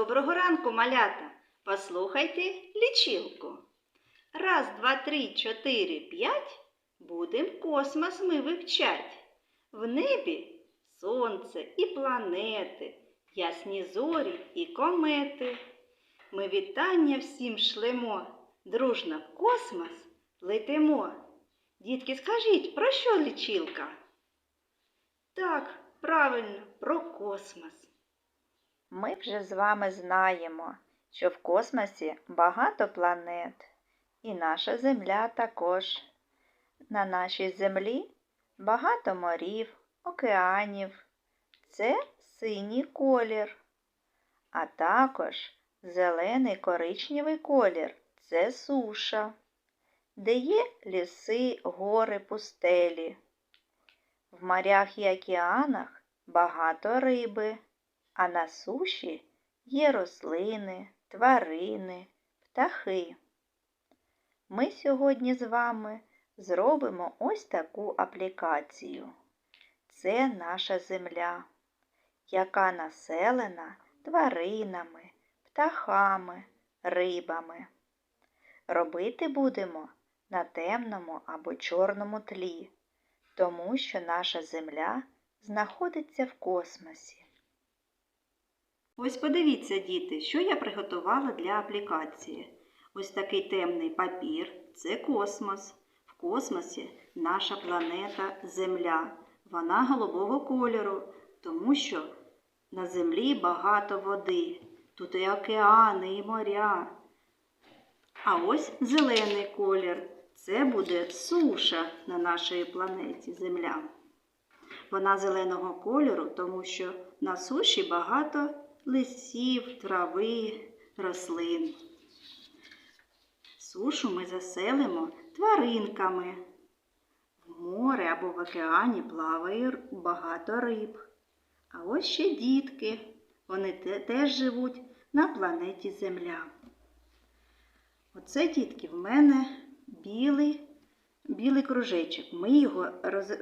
Доброго ранку, малята! Послухайте лічилку. Раз, два, три, чотири, п'ять. Будем космос ми вивчать. В небі сонце і планети, ясні зорі і комети. Ми вітання всім шлемо, дружно в космос летимо. Дітки, скажіть, про що лічилка? Так, правильно, про космос. Ми вже з вами знаємо, що в космосі багато планет, і наша Земля також. На нашій землі багато морів, океанів. Це синій колір, а також зелений коричневий колір це суша, де є ліси, гори, пустелі. В морях і океанах багато риби а на суші є рослини, тварини, птахи. Ми сьогодні з вами зробимо ось таку аплікацію. Це наша земля, яка населена тваринами, птахами, рибами. Робити будемо на темному або чорному тлі, тому що наша земля знаходиться в космосі. Ось подивіться, діти, що я приготувала для аплікації. Ось такий темний папір це космос. В космосі наша планета Земля. Вона голубого кольору, тому що на землі багато води. Тут і океани, і моря. А ось зелений колір. Це буде суша на нашій планеті Земля. Вона зеленого кольору, тому що на суші багато лисів, трави, рослин. Сушу ми заселимо тваринками. В море або в океані плаває багато риб. А ось ще дітки. Вони теж живуть на планеті Земля. Оце, дітки, в мене білий, білий кружечок. Ми його роз...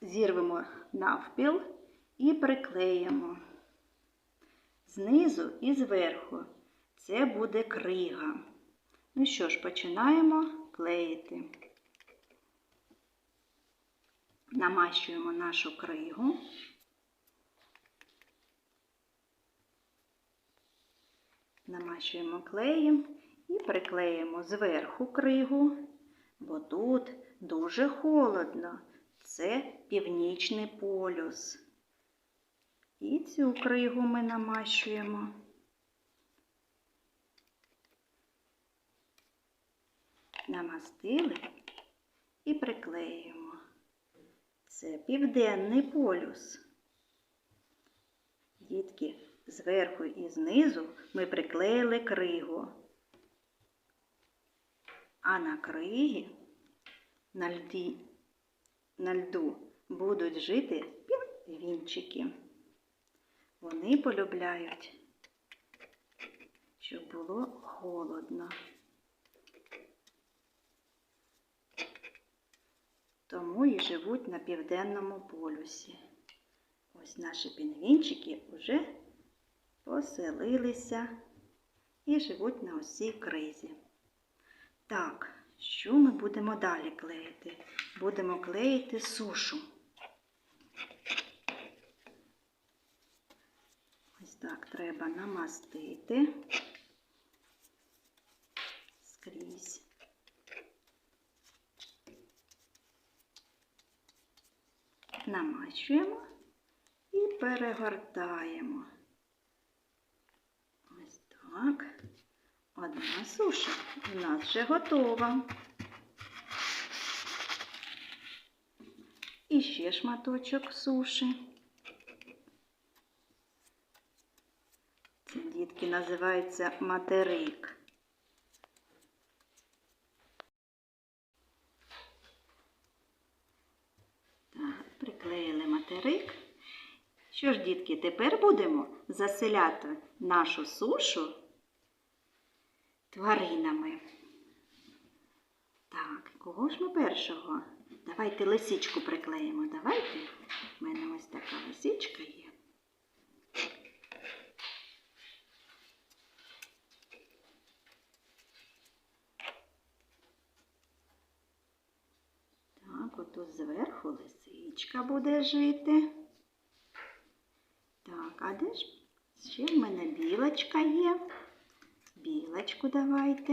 зірвемо навпіл і приклеїмо знизу і зверху. Це буде крига. Ну що ж, починаємо клеїти. Намащуємо нашу кригу. Намащуємо клеєм і приклеїмо зверху кригу, бо тут дуже холодно. Це північний полюс. І цю кригу ми намащуємо. Намастили і приклеюємо. Це південний полюс. Дітки, зверху і знизу ми приклеїли кригу. А на кригі на, льді, на льду будуть жити пінгвінчики. Вони полюбляють, щоб було холодно. Тому і живуть на південному полюсі. Ось наші пінгвінчики вже поселилися і живуть на усій кризі. Так, що ми будемо далі клеїти? Будемо клеїти сушу. Ось так треба намастити скрізь. Намащуємо і перегортаємо. Ось так. Одна суша у нас вже готова. І ще шматочок суші. Це дітки називаються материк. Так, приклеїли материк. Що ж, дітки, тепер будемо заселяти нашу сушу тваринами. Так, кого ж ми першого? Давайте лисичку приклеїмо. Давайте. У мене ось така лисичка є. Зверху лисичка буде жити. Так, а де ж ще в мене білочка є? Білочку давайте.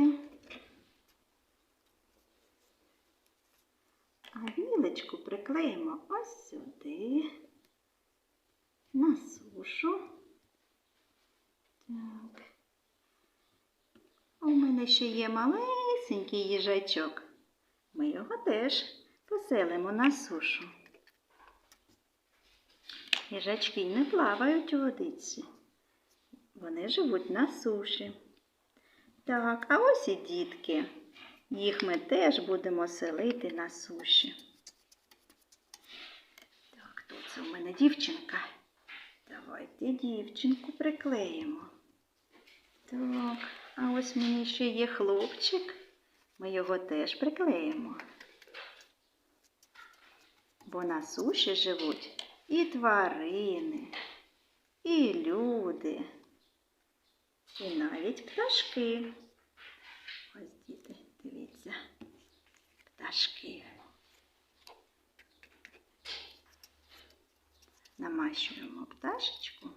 А білочку приклеїмо ось сюди, на сушу. Так. У мене ще є малесенький їжачок. Ми його теж поселимо на сушу. Їжачки не плавають у водиці. Вони живуть на суші. Так, а ось і дітки. Їх ми теж будемо селити на суші. Так, тут це у мене дівчинка. Давайте дівчинку приклеїмо. Так, а ось мені ще є хлопчик. Ми його теж приклеїмо. Бо на суші живуть і тварини, і люди, і навіть пташки. Ось діти, дивіться, пташки. Намащуємо пташечку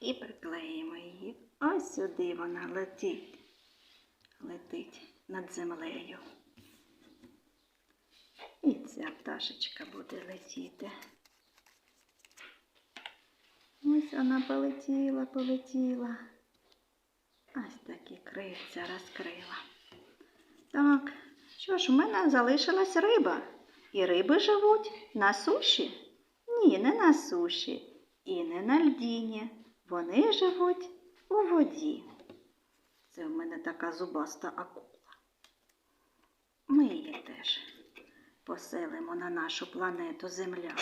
і приклеїмо її. Ось сюди вона летить, летить над землею. Ця пташечка буде летіти. Ось вона полетіла, полетіла. Ось такі крильця розкрила. Так, що ж, у мене залишилась риба. І риби живуть на суші? Ні, не на суші і не на льдіні. Вони живуть у воді. Це в мене така зубаста акула. Ми її теж поселимо на нашу планету Земля.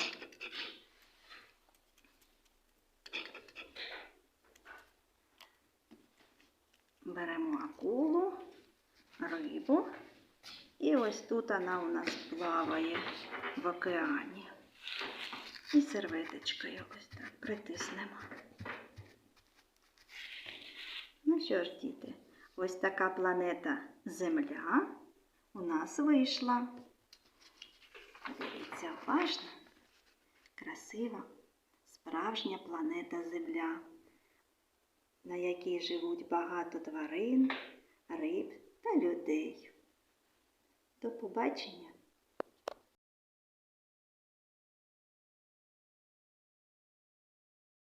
Беремо акулу, рибу, і ось тут вона у нас плаває в океані. І серветочкою ось так притиснемо. Ну що ж, діти, ось така планета Земля у нас вийшла. Подивіться красива, справжня планета Земля, на якій живуть багато тварин, риб та людей. До побачення!